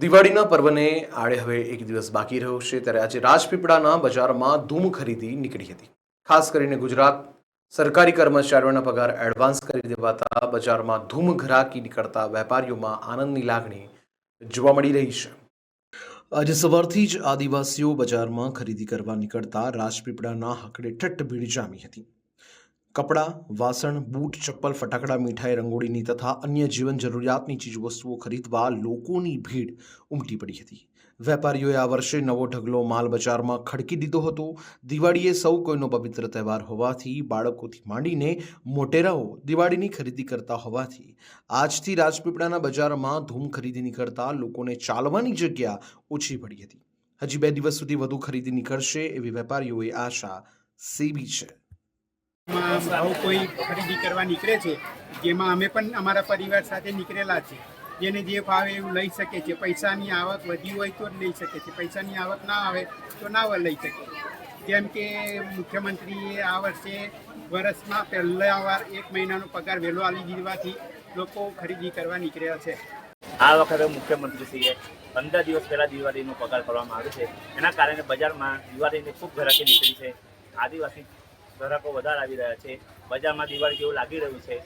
દિવાળીના પર્વને આડે હવે એક દિવસ બાકી રહ્યો છે, ત્યારે આજે રાજપીપળાના બજારમાં ધૂમ ખરીદી નીકળી હતી. ખાસ કરીને ગુજરાત સરકારી કર્મચારીઓના પગાર એડવાન્સ કરી દેવાતા બજારમાં ધૂમ ઘરાકી નીકળતા વેપારીઓમાં આનંદની લાગણી જોવા મળી રહી છે. આજે સવારથી જ આદિવાસીઓ બજારમાં ખરીદી કરવા નીકળતા રાજપીપળાના હકડે ઠઠ્ઠ ભીડ જામી હતી. કપડાં, વાસણ, બૂટ, ચપ્પલ, ફટાકડા, મીઠાઈ, રંગોળીની તથા અન્ય જીવન જરૂરિયાતની ચીજવસ્તુઓ ખરીદવા લોકોની ભીડ ઉમટી પડી હતી. વેપારીઓએ આ વર્ષે નવો ઢગલો માલ બજારમાં ખડકી દીધો હતો. દિવાળીએ સૌ કોઈનો પવિત્ર તહેવાર હોવાથી બાળકોથી માંડીને મોટેરાઓ દિવાળીની ખરીદી કરતા હોવાથી આજથી રાજપીપળાના બજારમાં ધૂમ ખરીદી નીકળતા લોકોને ચાલવાની જગ્યા ઓછી પડી હતી. હજી બે દિવસ સુધી વધુ ખરીદી નીકળશે એવી વેપારીઓએ આશા સેવી છે. ભાવ કોઈ ખરીદી કરવા નીકળે છે, જેમાં અમે પણ અમારા પરિવાર સાથે નીકળેલા છે, જેને જે ભાવે એવું લઈ શકે છે, પૈસાની આવક વધી હોય તો જ લઈ શકે છે, પૈસાની આવક ના આવે તો ના લઈ શકે. જેમ કે મુખ્યમંત્રીએ આ વર્ષે વર્ષમાં પહેલા વાર એક મહિનાનો પગાર વહેલો આવી દીધવાથી લોકો ખરીદી કરવા નીકળ્યા છે. આ વખતે મુખ્યમંત્રીશ્રીએ પંદર દિવસ પહેલાં દિવાળીનો પગાર કરવામાં આવ્યો છે. એના કારણે બજારમાં દિવાળીની ખૂબ ઘરાકી નીકળી છે. આદિવાસી ગ્રાહકો વધારે આવી રહ્યા છે. બજારમાં દિવાળી જેવું લાગી રહ્યું છે.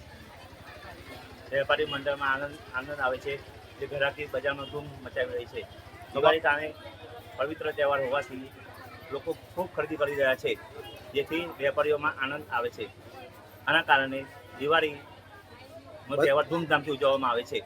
વેપારી મંડળમાં આનંદ આનંદ આવે છે જે ઘરાકી બજારમાં ધૂમ મચાવી રહી છે. દિવાળી કારણે પવિત્ર તહેવાર હોવાથી લોકો ખૂબ ખરીદી કરી રહ્યા છે, જેથી વેપારીઓમાં આનંદ આવે છે. આના કારણે દિવાળી તહેવાર ધૂમધામથી ઉજવવામાં આવે છે.